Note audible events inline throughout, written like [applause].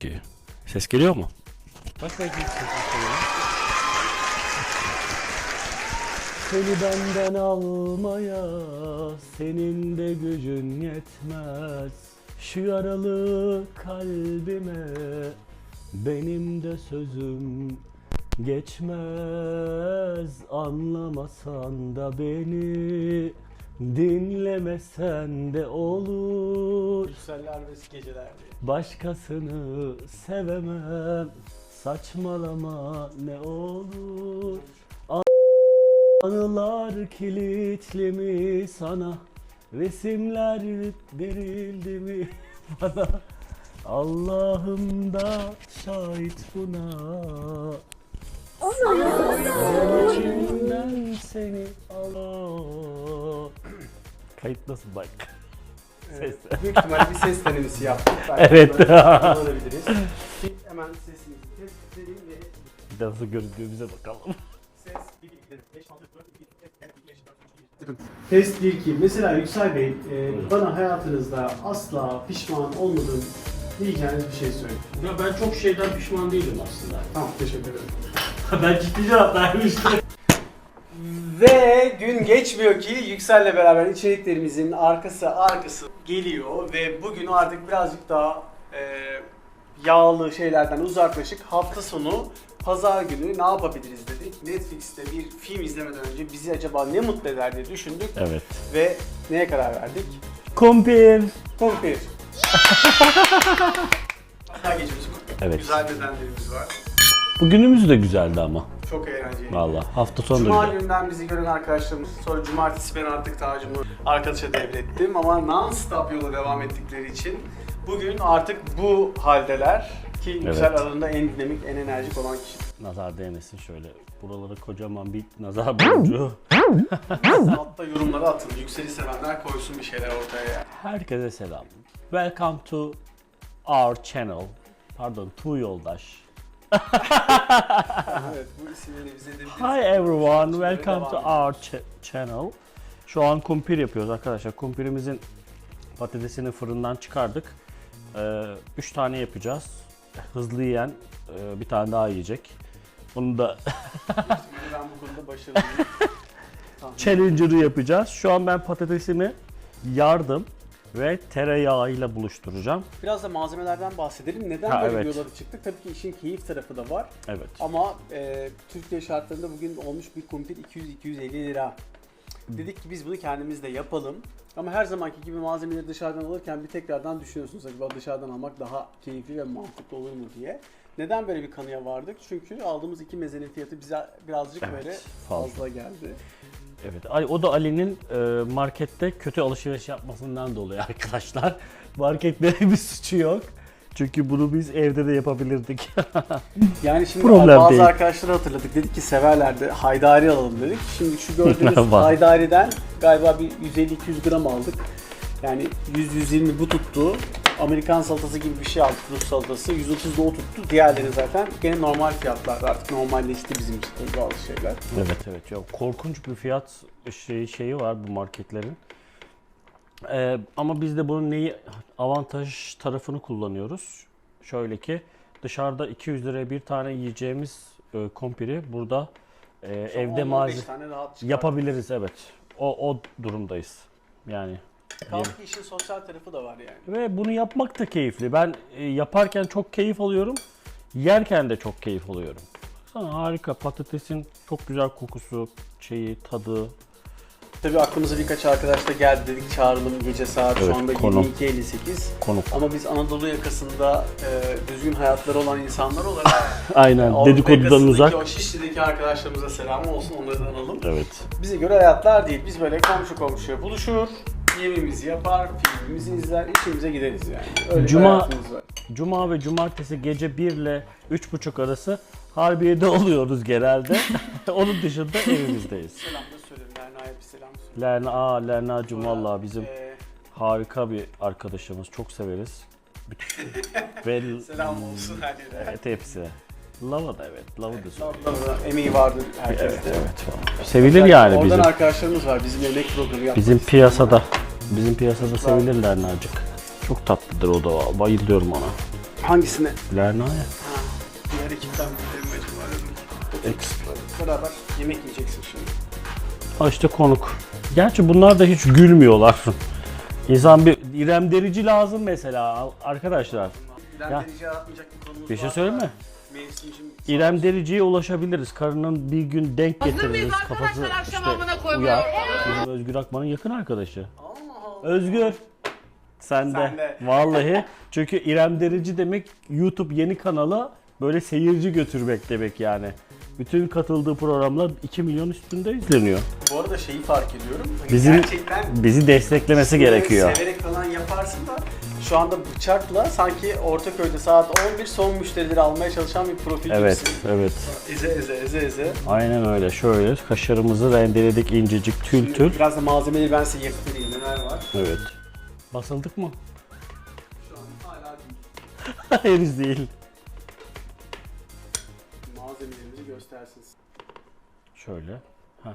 ki. Ses geliyor mu? Bak bakayım Seni benden almaya senin de gücün yetmez. Şu yaralı kalbime benim de sözüm geçmez. Anlamasan da beni dinlemesen de olur. Yükseller ve geceler. Diye. Başkasını sevemem. Saçmalama ne olur. Anılar kilitli mi sana? Resimler verildi mi [laughs] bana? Allah'ım da şahit buna. Ben içimden seni al Kayıt nasıl bak? Evet, büyük ihtimalle bir ses denemesi yaptık. Belki Evet. kullanabiliriz. Hemen sesimizi test edelim ve Nasıl göründüğümüze bakalım. ses 1, 2, 5, 6, 4, 2, 5, 4, Test 1, 2. Mesela Yüksel Bey, e, bana hayatınızda asla pişman olmadığım diyeceğiniz bir şey söyleyin. Ya ben çok şeyden pişman değilim aslında. Tamam, teşekkür ederim. ben ciddi cevap vermiştim. Ve gün geçmiyor ki Yüksel'le beraber içeriklerimizin arkası arkası geliyor ve bugün artık birazcık daha e, yağlı şeylerden uzaklaşık hafta sonu pazar günü ne yapabiliriz dedik. Netflix'te bir film izlemeden önce bizi acaba ne mutlu eder diye düşündük Evet. ve neye karar verdik? Kumpir. Kumpir. [laughs] Hatta gecemiz Evet. Güzel nedenlerimiz var. Bugünümüz de güzeldi ama. Çok eğlenceli. Valla hafta sonu da Cuma güzel. gününden bizi gören arkadaşlarımız sonra cumartesi ben artık tacımı arkadaşa devrettim ama non-stop yola devam ettikleri için bugün artık bu haldeler ki güzel Evet. aralarında en dinamik, en enerjik olan kişi. Nazar değmesin şöyle. Buralara kocaman bir nazar boncuğu. [laughs] Altta yorumlara atın. Yükseli sevenler koysun bir şeyler ortaya. Herkese selam. Welcome to our channel. Pardon, Tu Yoldaş. [laughs] evet bu isimleri bize de Hi everyone, welcome to our ch- channel. Şu an kumpir yapıyoruz arkadaşlar. Kumpirimizin patatesini fırından çıkardık. 3 tane yapacağız. Hızlı yiyen e, bir tane daha yiyecek. Bunu da [laughs] Ben bu konuda başarılıyım. [laughs] Challenger'ı yapacağız. Şu an ben patatesimi yardım ve tereyağıyla buluşturacağım. Biraz da malzemelerden bahsedelim. Neden Ha, böyle evet. yola çıktık? Tabii ki işin keyif tarafı da var. Evet. Ama e, Türkiye şartlarında bugün olmuş bir kumpir 200-250 lira. Dedik ki biz bunu kendimiz de yapalım. Ama her zamanki gibi malzemeleri dışarıdan alırken bir tekrardan düşünüyorsunuz acaba dışarıdan almak daha keyifli ve mantıklı olur mu diye. Neden böyle bir kanıya vardık? Çünkü aldığımız iki mezenin fiyatı bize birazcık Evet, böyle fazla. fazla geldi. Evet. Ay, o da Ali'nin e, markette kötü alışveriş yapmasından dolayı [laughs] arkadaşlar. Markette bir suçu yok. Çünkü bunu biz evde de yapabilirdik. [laughs] Yani şimdi Problem bazı değil. arkadaşları hatırladık. Dedik ki severlerdi. Haydari alalım dedik. Şimdi şu gördüğünüz [laughs] haydariden galiba bir 150-200 gram aldık. Yani 100-120 bu tuttu. Amerikan salatası gibi bir şey aldık Rus salatası. 130 da o tuttu. Diğerleri zaten gene normal fiyatlarda. Artık normalleşti bizim için bazı şeyler. evet evet. Ya korkunç bir fiyat şey, şeyi var bu marketlerin. Ee, ama biz de bunun neyi avantaj tarafını kullanıyoruz. Şöyle ki dışarıda 200 liraya bir tane yiyeceğimiz e, kompiri burada e, evde 10-15 malzeme yapabiliriz evet. O o durumdayız. Yani Kaldı ki işin sosyal tarafı da var yani. Ve bunu yapmak da keyifli. Ben e, yaparken çok keyif alıyorum. Yerken de çok keyif alıyorum. Sana harika patatesin çok güzel kokusu, şeyi, tadı. Tabii aklımıza birkaç arkadaş da geldi dedik çağıralım gece saat Evet, şu anda konu. 22.58. Konuk. Ama biz Anadolu yakasında e, düzgün hayatları olan insanlar olarak [laughs] Aynen Avrupa dedikodudan yakasındaki uzak. O Şişli'deki arkadaşlarımıza selam olsun onları da analım. Evet. Bize göre hayatlar değil. Biz böyle komşu komşuya buluşur, yemeğimizi yapar, filmimizi izler, işimize gideriz yani. Öyle Cuma- bir hayatımız var. Cuma ve cumartesi gece 1 ile 3.30 arası Harbiye'de [laughs] oluyoruz genelde. [laughs] Onun dışında evimizdeyiz. Selam da söylerim. Lerna'ya bir selam söyle. Lerna, aa Lerna'cığım valla bizim Ee, harika bir arkadaşımız. Çok severiz. Bütün- [laughs] ve selam olsun her yere. Evet hepsi. Lava da evet. Lava da söylüyor. Ablamıza emeği vardır herkeste. Evet evet. Sevilir yani Oradan bizim. arkadaşlarımız var. Bizim yemek programı yapmak Bizim piyasada. Bizim piyasada sevilirler Nacık. Çok tatlıdır o da. Bayılıyorum ona. Hangisine? Lerna'ya. Ha, diğer ekipten birileri mi acaba? Eks- Beraber yemek yiyeceksin şimdi. Ha işte konuk. Gerçi bunlar da hiç gülmüyorlar. İnsan bir İrem Derici lazım mesela arkadaşlar. İrem Ya. Derici'yi aratmayacak bir konumuz Bir şey söyleyeyim mi? Mevsimcim İrem Derici'ye ulaşabiliriz. Karının bir gün denk Hazır mıyız getiririz. arkadaşlar? Kafası Akşam işte koymaya uyar. Bizim Özgür Akman'ın yakın arkadaşı. Allah Allah. Özgür. Sen de. Vallahi. Çünkü İrem Derici demek YouTube yeni kanala böyle seyirci götürmek demek yani. Bütün katıldığı programlar 2 milyon üstünde izleniyor. Bu arada şeyi fark ediyorum. Hani Bizim gerçekten bizi desteklemesi gerekiyor. Severek falan yaparsın da şu anda bıçakla sanki Ortaköy'de saat 11 son müşterileri almaya çalışan bir profil Evet, gibisin. evet. Eze eze eze eze. Aynen öyle. Şöyle kaşarımızı rendeledik incecik tül Şimdi tül. Biraz da malzemeyi ben size göstereyim neler var. Evet. Basıldık mı? Şu an hala değil. [laughs] Henüz değil. malzemelerimizi göstersin. Şöyle. Heh.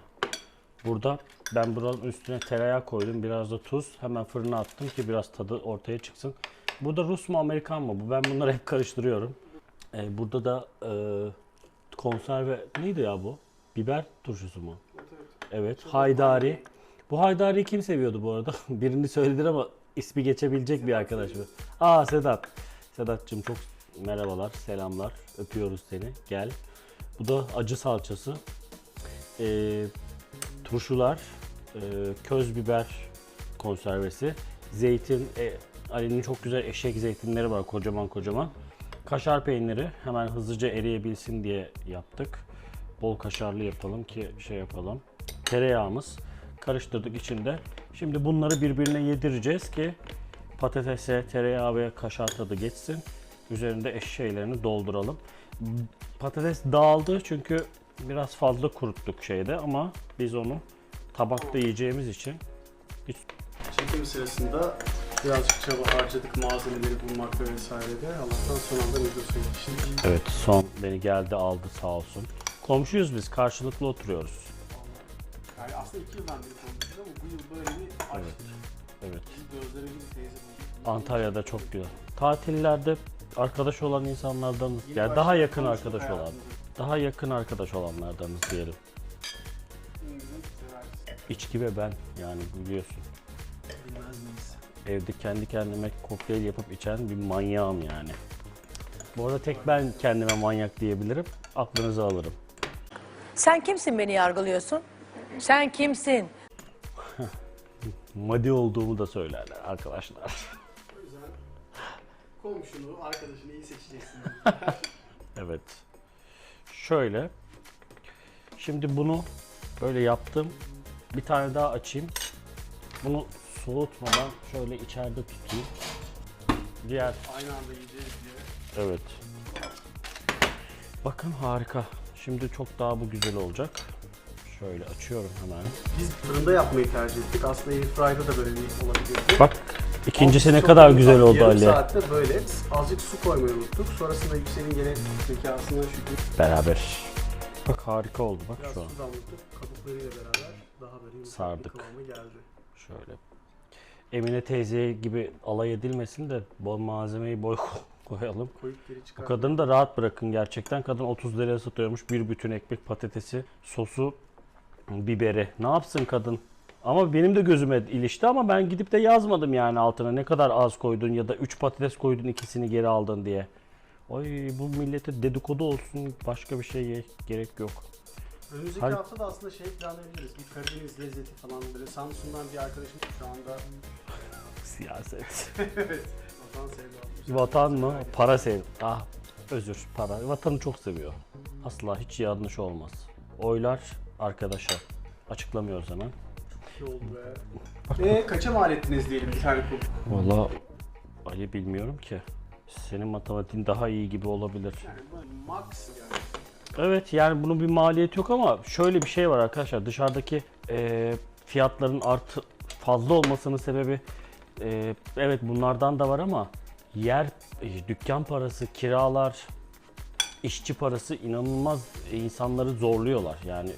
Burada ben buranın üstüne tereyağı koydum. Biraz da tuz. Hemen fırına attım ki biraz tadı ortaya çıksın. Burada Rus mu Amerikan mı bu? Ben bunları hep karıştırıyorum. Ee, burada da e, konserve neydi ya bu? Biber turşusu mu? Evet. Haydari. Bu haydariyi kim seviyordu bu arada? [laughs] Birini söyledin ama ismi geçebilecek bir arkadaş mı? Aa Sedat. Sedat'cığım çok merhabalar, selamlar. Öpüyoruz seni. Gel. Bu da acı salçası. Ee, turşular, e, köz biber konservesi, zeytin, e, Ali'nin çok güzel eşek zeytinleri var kocaman kocaman. Kaşar peyniri hemen hızlıca eriyebilsin diye yaptık. Bol kaşarlı yapalım ki şey yapalım. Tereyağımız karıştırdık içinde. Şimdi bunları birbirine yedireceğiz ki patatese, tereyağı ve kaşar tadı geçsin. Üzerinde eş dolduralım. Patates dağıldı çünkü biraz fazla kuruttuk şeyde ama biz onu tabakta yiyeceğimiz için hiç Çekim sırasında birazcık çaba harcadık malzemeleri bulmakta vesairede. Allah'tan son anda Migros'a yetiştik. Evet son beni geldi aldı sağ olsun. Komşuyuz biz karşılıklı oturuyoruz. Yani aslında iki yıldan beri konuşuyoruz ama bu yıl böyle bir açtık. Evet. Evet. Gözlere teyze bulduk. Antalya'da çok güzel. Tatillerde arkadaş olan insanlardanız. Yeni Yani daha yakın arkadaş olan. Daha yakın arkadaş olanlardanız diyelim. İçki ve ben yani biliyorsun. Bilmez miyiz? Evde kendi kendime kokteyl yapıp içen bir manyağım yani. Bu arada tek ben kendime manyak diyebilirim. Aklınızı alırım. Sen kimsin beni yargılıyorsun? Sen kimsin? [laughs] Madi olduğumu da söylerler arkadaşlar. O yüzden komşunu, arkadaşını iyi seçeceksin. [laughs] Evet. Şöyle. Şimdi bunu böyle yaptım. Bir tane daha açayım. Bunu soğutmadan şöyle içeride tutayım. Diğer Aynı anda yiyeceğiz diye. evet. Bakın harika. Şimdi çok daha bu güzel olacak. Şöyle açıyorum hemen. Biz fırında yapmayı tercih ettik. Aslında Airfryer'da da böyle bir olabilirdi. Bak ikincisi ne kadar güzel oldu Yarım Ali. saatte böyle azıcık su koymayı unuttuk. Sonrasında Yüksel'in gene zekasına şükür Beraber. Bak harika oldu bak biraz şu an. su damlatıp kabuklarıyla beraber daha böyle yumuşak Sardık. bir kıvama geldi. Şöyle. Emine teyze gibi alay edilmesin de bol malzemeyi boy [laughs] koyalım. Koyup geri Bu çıkar. kadını da rahat bırakın gerçekten. Kadın 30 liraya satıyormuş bir bütün ekmek patatesi, sosu, biberi. Ne yapsın kadın? Ama benim de gözüme ilişti ama ben gidip de yazmadım yani altına ne kadar az koydun ya da 3 patates koydun ikisini geri aldın diye. Ay bu millete dedikodu olsun başka bir şeye gerek yok. Önümüzdeki Hayır. hafta da aslında şey planlayabiliriz. Bir Karadeniz lezzeti falan böyle Samsun'dan bir arkadaşım şu anda Siyaset. [laughs] evet vatan sevdalısı. Vatan mı? Para sev. Ah özür para. Vatanı çok seviyor. Asla hiç yanlış olmaz. Oylar arkadaşa. Açıklamıyoruz hemen. Ne oldu be? Eee kaça mal ettiniz diyelim bir tane kum? Valla Ali bilmiyorum ki. Senin matematiğin daha iyi gibi olabilir. Yani bu max yani. Evet yani bunun bir maliyeti yok ama şöyle bir şey var arkadaşlar. Dışarıdaki e, fiyatların artı fazla olmasının sebebi e, evet bunlardan da var ama yer, e, dükkan parası, kiralar, işçi parası inanılmaz e, insanları zorluyorlar. Yani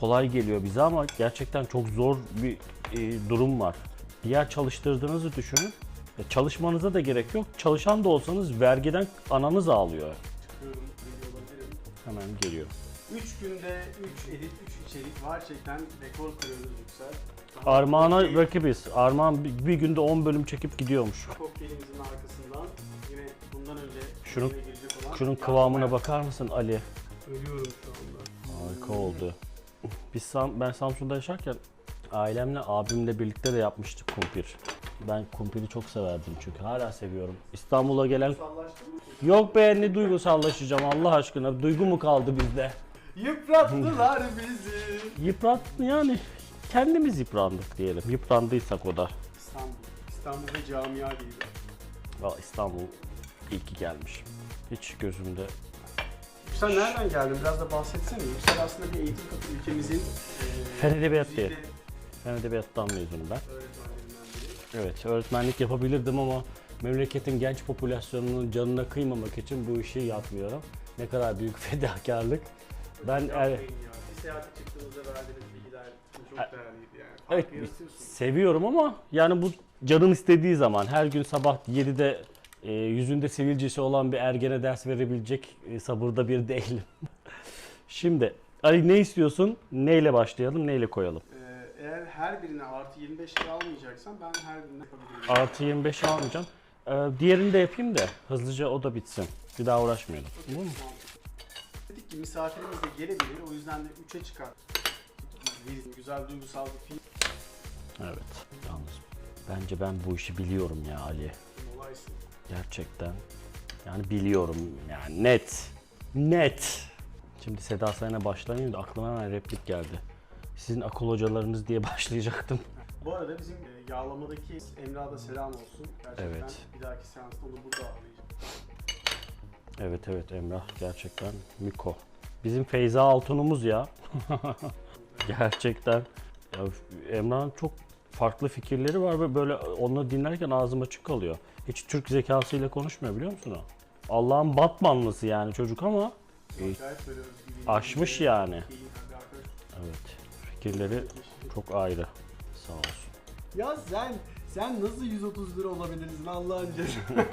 kolay geliyor bize ama gerçekten çok zor bir e, durum var. Bir yer çalıştırdığınızı düşünün. E, Çalışmanıza da gerek yok. Çalışan da olsanız vergiden ananız ağlıyor. Çıkıyorum, geliyor. Hemen geliyor. 3 günde 3 edit, 3 içerik gerçekten rekor kırıyoruz Yüksel. Daha Armağan'a rakibiz. Armağan bir bir günde 10 bölüm çekip gidiyormuş. Kokteylimizin arkasından yine bundan önce Şunun- yayına girecek olan Şunun kıvamına bakar mısın Ali? Ölüyorum şu anda. Harika oldu. Biz Sam- ben Samsun'da yaşarken ailemle abimle birlikte de yapmıştık kumpir. Ben kumpiri çok severdim çünkü hala seviyorum. İstanbul'a gelen yok be ne duygusallaşacağım Allah aşkına duygu mu kaldı bizde? Yıprattılar bizi. Yıprat yani kendimiz yıprandık diyelim. Yıprandıysak o da. İstanbul. İstanbul ve camia gibi. Valla İstanbul iyi ki gelmiş. Hiç gözümde Yüksel nereden geldin? Biraz da bahsetsene. Yüksel aslında bir eğitim katı ülkemizin e, Fen edebiyat değil. Fen edebiyattan mezunum ben. Evet öğretmenlik yapabilirdim ama memleketin genç popülasyonunun canına kıymamak için bu işi yapmıyorum. Ne kadar büyük [laughs] fedakarlık. Ben er, seyahate çıktığınızda verdiğiniz bilgiler çok değerliydi yani. Fark evet seviyorum ama yani bu canım istediği zaman her gün sabah 7'de e, yüzünde sivilcesi olan bir ergene ders verebilecek e, sabırda bir [laughs] değilim. Şimdi Ali ne istiyorsun? Neyle başlayalım? Neyle koyalım? Ee, eğer her birine artı 25 lira almayacaksan ben her birine yapabilirim. Artı 25 almayacağım. Ee, diğerini de yapayım da hızlıca o da bitsin. Bir daha uğraşmayalım. Mu? Tamam. Dedik ki misafirimiz de gelebilir. O yüzden de 3'e çıkar. Güzel duygusal bir film Evet. Yalnız bence ben bu işi biliyorum ya Ali. olaysın. Gerçekten. Yani biliyorum yani net. Net. Şimdi Seda Sayan'a başlayayım da aklıma hemen replik geldi. Sizin akıl hocalarınız diye [laughs] başlayacaktım. Bu arada bizim e, yağlamadaki Emrah'a da selam olsun. Gerçekten Evet. bir dahaki seansta onu burada ağırlayacağım. Evet evet Emrah gerçekten Miko. Bizim Feyza Altun'umuz ya. [laughs] gerçekten. Ya, Emrah'ın çok farklı fikirleri var ve böyle onu dinlerken ağzım açık kalıyor. Hiç Türk zekasıyla konuşmuyor biliyor musun o? Allah'ın Batmanlısı yani çocuk ama söylüyoruz. Aşmış yani. Bir arkadaş. evet fikirleri çok ayrı. Sağ olsun. Ya sen sen nasıl 130 lira olabilirsin Allah'ın cezası. [laughs]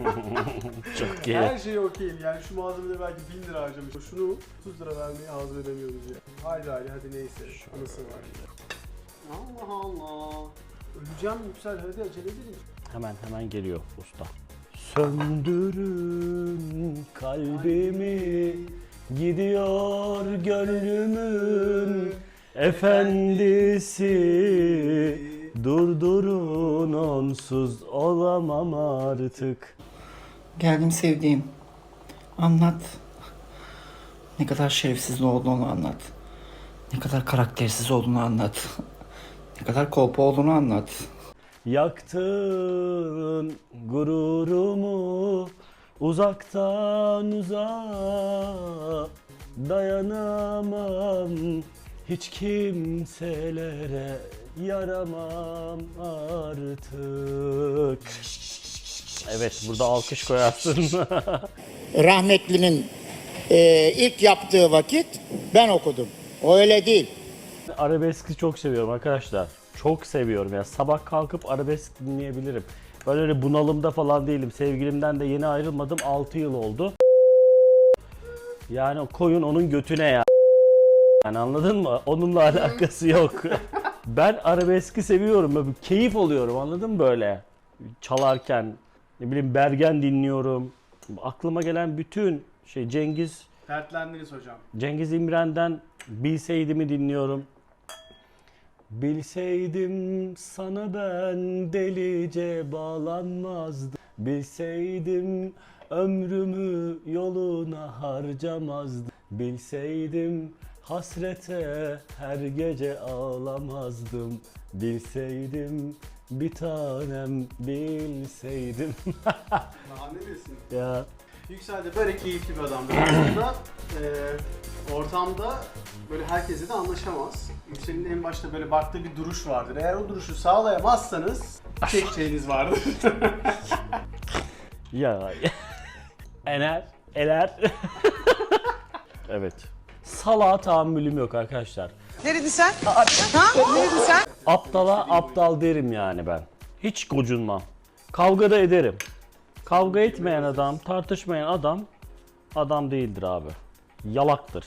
[laughs] Çok iyi. Her şey okey yani şu malzemede belki 1000 lira harcamış. Şunu 30 lira vermeyi hazmedemiyoruz ya. Haydi haydi hadi neyse. Anası var. Allah Allah. Öleceğim Yüksel hadi acele edelim. Hemen hemen geliyor usta. Söndürün kalbimi gidiyor gönlümün efendisi durdurun onsuz olamam artık. Geldim sevdiğim. Anlat. Ne kadar şerefsiz olduğunu anlat. Ne kadar karaktersiz olduğunu anlat. Ne kadar kolpa olduğunu anlat. Yaktın gururumu uzaktan uzağa dayanamam hiç kimselere yaramam artık. Evet burada alkış koyarsın. [laughs] rahmetlinin e, ilk yaptığı vakit ben okudum. O öyle değil. Arabeski çok seviyorum arkadaşlar. Çok seviyorum ya. Sabah kalkıp arabesk dinleyebilirim. Ben öyle bunalımda falan değilim. Sevgilimden de yeni ayrılmadım. 6 yıl oldu. Yani koyun onun götüne ya. Yani anladın mı? Onunla alakası yok. [laughs] ben arabeski seviyorum. Böyle keyif oluyorum anladın mı böyle? Çalarken ne bileyim Bergen dinliyorum. Aklıma gelen bütün şey Cengiz Dertlendiniz hocam. Cengiz İmren'den Bilseydim'i dinliyorum. Bilseydim sana ben delice bağlanmazdım. Bilseydim ömrümü yoluna harcamazdım. Bilseydim hasrete her gece ağlamazdım. Bilseydim bir tanem bilseydim. [laughs] Daha ne desin? ya Yüksel de böyle keyifli bir adamdır. Aslında e, ortamda böyle herkese de anlaşamaz. Yüksel'in en başta böyle baktığı bir duruş vardır. Eğer o duruşu sağlayamazsanız çekeceğiniz vardır. [laughs] Ya Ener, Eler. [laughs] evet. Salağa tahammülüm yok arkadaşlar. Neredin sen? Ha? Neredin sen? Aptala aptal derim yani ben. Hiç gocunmam. Kavga da ederim. Kavga etmeyen adam, tartışmayan adam adam değildir abi. Yalaktır.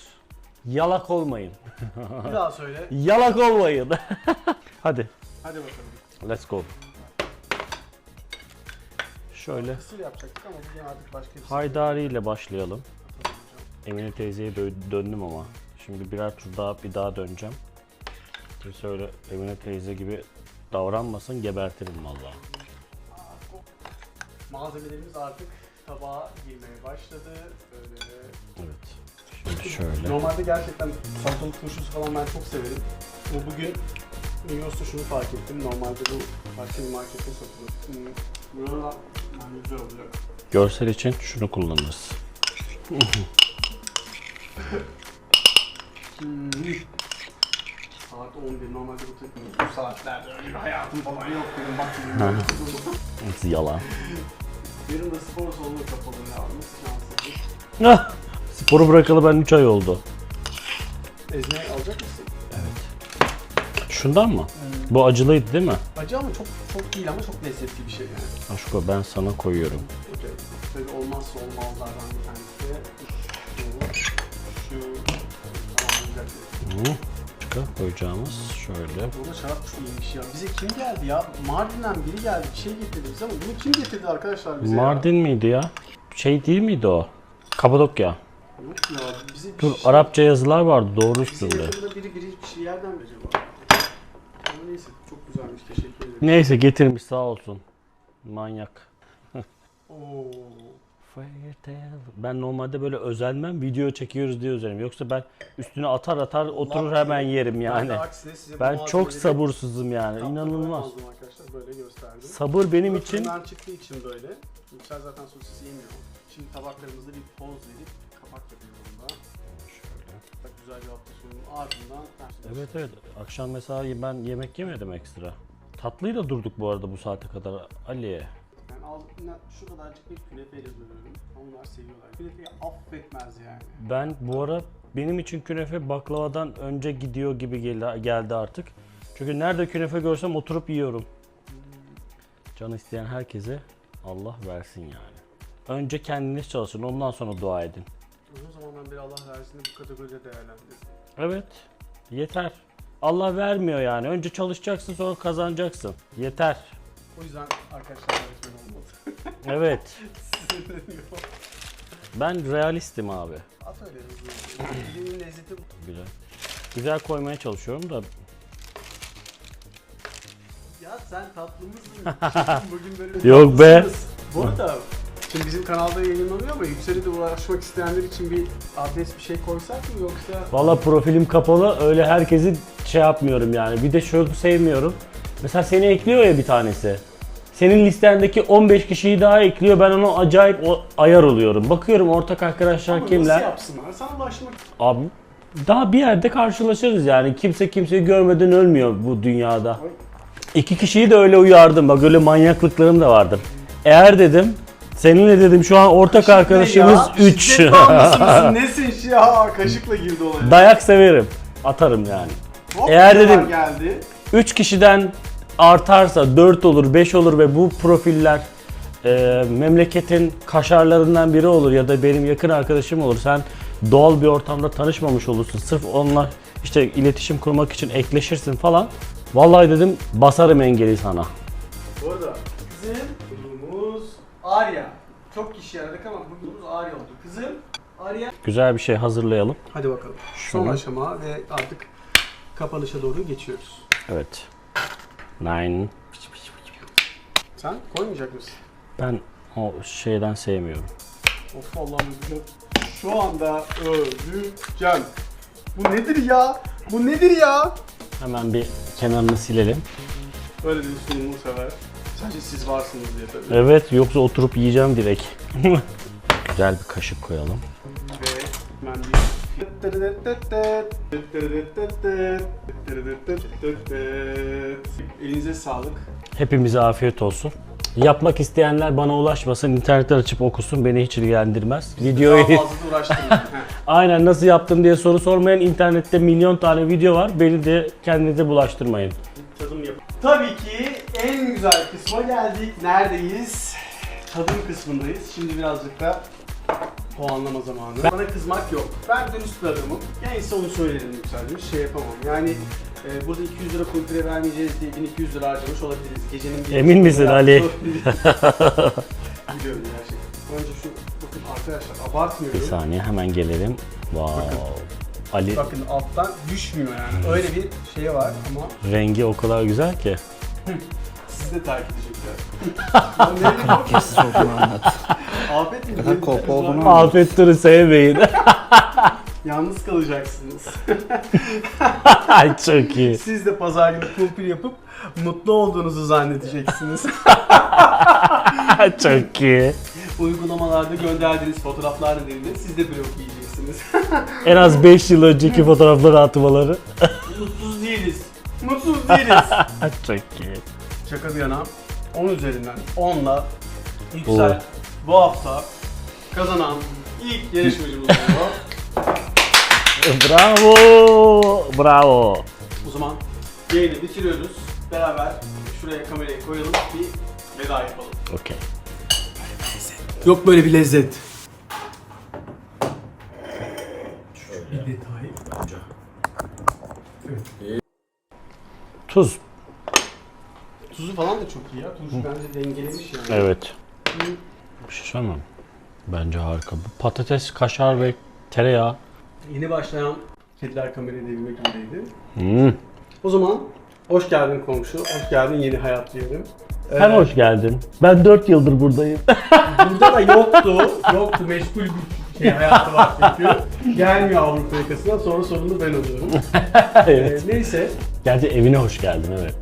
Yalak olmayın. [laughs] Bir daha söyle. Yalak olmayın. [laughs] Hadi, Hadi bakalım. let's go. Şöyle Kısır yapacaktık ama bugün artık başka bir şey. Haydari ile başlayalım. Emine teyzeye dö- döndüm ama. Şimdi birer tur daha bir daha döneceğim. Kimse öyle Emine teyze gibi davranmasın gebertirim vallahi. Malzemelerimiz artık tabağa girmeye başladı. Böyle Evet. Şöyle. Normalde gerçekten salatalık turşusu falan ben çok severim. Ama bugün Migros'ta şunu fark ettim. Normalde bu başka bir markette satılır. Hmm, Burada yani güzel oluyor. Görsel için şunu kullanırız. [laughs] Hmm. Saat 11 normalde bu takım bu saatlerde öyle bir hayatım falan yok benim bak benim. Yalan. [laughs] Yarın da spor salonu kapalı ya. Nasıl şanssızlık. Ah! Sporu bırakalı ben 3 ay oldu. Ezme alacak mısın? Şundan mı? Bu acılıydı değil mi? Acı ama çok çok değil ama çok lezzetli bir şey yani. Aşko ben sana koyuyorum. Okey. Tabii olmazsa olmazlardan bir tanesi şu, şu tamamlayacak. Hı. Başka koyacağımız şöyle. Burada şarap iyiymiş ya. Bize kim geldi ya? Mardin'den biri geldi bir şey getirdi bize ama bunu kim getirdi arkadaşlar bize Mardin miydi ya? Şey değil miydi o? Kapadokya. ya? Yok ya bize bir Dur şey... Arapça yazılar vardı doğru Bize üstünde. yakında biri biri bir şey yerden mi acaba? Ama neyse çok güzelmiş teşekkür ederim. Neyse getirmiş sağ olsun. Manyak. Oo. Ben normalde böyle özenmem video çekiyoruz diye özenim. Yoksa ben üstüne atar atar oturur hemen yerim yani. de aksine size bu Ben çok malzemeleri sabırsızım yani inanılmaz. arkadaşlar böyle gösterdim. Sabır benim için fırından çıktığı için böyle. Yüksel zaten sosis yemiyor. Şimdi tabaklarımızda bir poz verip kapak yapıyoruz bunda. Bak güzel bir hafta sonunun ardından Evet evet akşam mesela ben yemek yemedim ekstra. Tatlıyla durduk bu arada bu saate kadar Ali. Aldıklarına şu kadarcık bir künefeyle duruyorum. Onlar seviyorlar. Künefeyi affetmez yani. Ben bu ara benim için künefe baklavadan önce gidiyor gibi geldi, geldi artık. Çünkü nerede künefe görsem oturup yiyorum. Can isteyen herkese Allah versin yani. Önce kendiniz çalışın ondan sonra dua edin. Uzun zamandan beri Allah versin bu kategoride değerlendirdim. Evet yeter. Allah vermiyor yani. Önce çalışacaksın sonra kazanacaksın. Yeter. O yüzden arkadaşlar öğretmen. Evet. Sinirleniyor. Ben realistim abi. At öyle hızlı. Dilinin lezzeti bu. Güzel. Güzel koymaya çalışıyorum da Ya sen tatlı mısın? [laughs] Bugün böyle Yok be. tatlısınız. Bu arada şimdi bizim kanalda yayınlanıyor ama Yüksel'e de ulaşmak isteyenler için bir adres bir şey koysak mı yoksa Valla profilim kapalı öyle herkesi şey yapmıyorum yani. Bir de şunu sevmiyorum. Mesela seni ekliyor ya bir tanesi. Senin listendeki 15 kişiyi daha ekliyor. Ben ona acayip o ayar oluyorum. Bakıyorum ortak arkadaşlar Ama kimler. nasıl yapsınlar? Sana ulaşmak Abi daha bir yerde karşılaşırız yani. Kimse kimseyi görmeden ölmüyor bu dünyada. İki kişiyi de öyle uyardım. Bak öyle manyaklıklarım da vardır. Eğer dedim seninle dedim şu an ortak arkadaşımız 3. Şiddet bağımlısı [laughs] mısın? Nesin ya? Kaşıkla girdi olaya. Dayak severim. Atarım yani. Hop, Eğer dedim- geldi. 3 kişiden artarsa 4 olur 5 olur ve bu profiller e, memleketin kaşarlarından biri olur ya da benim yakın arkadaşım olur. Sen doğal bir ortamda tanışmamış olursun. Sırf onunla işte iletişim kurmak için ekleşirsin falan. Vallahi dedim basarım engeli sana. Bu arada kızım bulduğumuz Arya. Çok kişi aradık ama bulduğumuz Arya oldu. Kızım Arya. Güzel bir şey hazırlayalım. Hadi bakalım. Son Şunu. aşama ve artık kapanışa doğru geçiyoruz. Evet. Nine. Sen koymayacak mısın? Ben o şeyden sevmiyorum. Of Allah'ım ya. Şu anda öleceğim. Bu nedir ya? Bu nedir ya? Hemen bir kenarını silelim. Böyle bir sunumu sever. Sadece siz varsınız diye tabii. Evet yoksa oturup yiyeceğim direkt. [laughs] Güzel bir kaşık koyalım. Elinize sağlık. Hepimize afiyet olsun. Yapmak isteyenler bana ulaşmasın, internetten açıp okusun. Beni hiç ilgilendirmez. Daha Videoyu fazla da uğraştırmayın. [laughs] Aynen nasıl yaptım diye soru sormayan internette milyon tane video var. Beni de kendinize bulaştırmayın. Tadım yap. Tabii ki en güzel kısma geldik. Neredeyiz? Tadım kısmındayız. Şimdi birazcık da puanlama zamanı. Bana kızmak yok. Ben dürüst bir adamım. Neyse onu söylerim yükseldim. Şey yapamam. Yani e, burada 200 lira kulüpüne vermeyeceğiz diye 1200 lira harcamış olabiliriz. Gecenin bir Emin misin Ali? [laughs] Biliyorum gerçekten. Önce şu bakın arkadaşlar abartmıyorum. Bir saniye hemen gelelim. Wow. Ali Bakın alttan düşmüyor yani. Öyle bir şey var ama rengi o kadar güzel ki. siz de takip edecekler. [laughs] Ya ne Afet mi? Kadar kolpa olduğunu anlat. Afetleri sevmeyin. [laughs] Yalnız kalacaksınız. [laughs] Ay çok iyi. Siz de pazar günü kumpir yapıp mutlu olduğunuzu zannedeceksiniz. [laughs] çok iyi. Uygulamalarda gönderdiğiniz fotoğraflar nedeniyle siz de blok yiyeceksiniz. En az 5 yıl önceki fotoğrafları atmaları. Mutsuz değiliz. Mutsuz değiliz. çok iyi. Şaka bir yana 10 üzerinden 10'la Yüksel bu hafta kazanan ilk yarışmacımız [laughs] oluyor. Bravo. Bravo. o zaman yayını bitiriyoruz. Beraber şuraya kamerayı koyalım bir veda yapalım. Okey. Yok böyle bir lezzet. Bir detay. Tuz. Tuzu falan da çok iyi ya. Tuz bence dengelemiş yani. Evet. Bir şey söyleyeyim mi? Bence harika. Bu patates, kaşar ve tereyağı. Yeni başlayan Kediler Kamerayı devirmek üzereydi. Hmm. O zaman hoş geldin komşu, hoş geldin yeni hayat diyelim. Sen Ee, hoş geldin. Ben 4 yıldır buradayım. [laughs] Burada da yoktu, yoktu meşgul bir şey hayatı var çünkü. Gelmiyor Avrupa yakasına sonra sorunu ben oluyorum. [laughs] evet. Ee, neyse. Gerçi evine hoş geldin evet.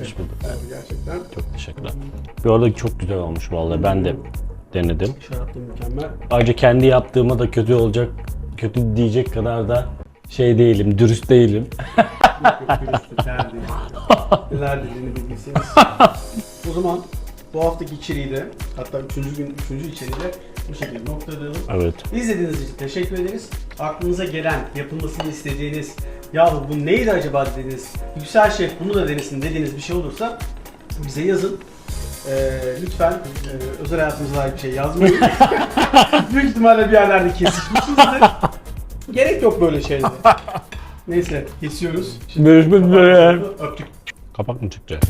Hoş bulduk. Abi gerçekten Çok teşekkürler. Bu arada çok güzel olmuş vallahi. Ben de denedim. şarap da mükemmel. Ayrıca kendi yaptığıma da kötü olacak, kötü diyecek kadar da şey değilim, dürüst değilim. [laughs] Neler dediğini bilgirseniz. [laughs] o zaman bu haftaki içeriği de hatta üçüncü gün üçüncü içeriği de bu şekilde noktalayalım. Evet. İzlediğiniz için teşekkür ederiz. Aklınıza gelen, yapılmasını istediğiniz, yahu bu neydi acaba dediğiniz, Yüksel Şef bunu da denesin dediğiniz bir şey olursa bize yazın. Ee, lütfen e, özel hayatımıza dair bir şey yazmayın. [laughs] Büyük ihtimalle bir yerlerde kesişmişizdir. Gerek yok böyle şeylere. Neyse kesiyoruz. Şimdi Görüşmek üzere. Öptük. Kapak mı çıktı?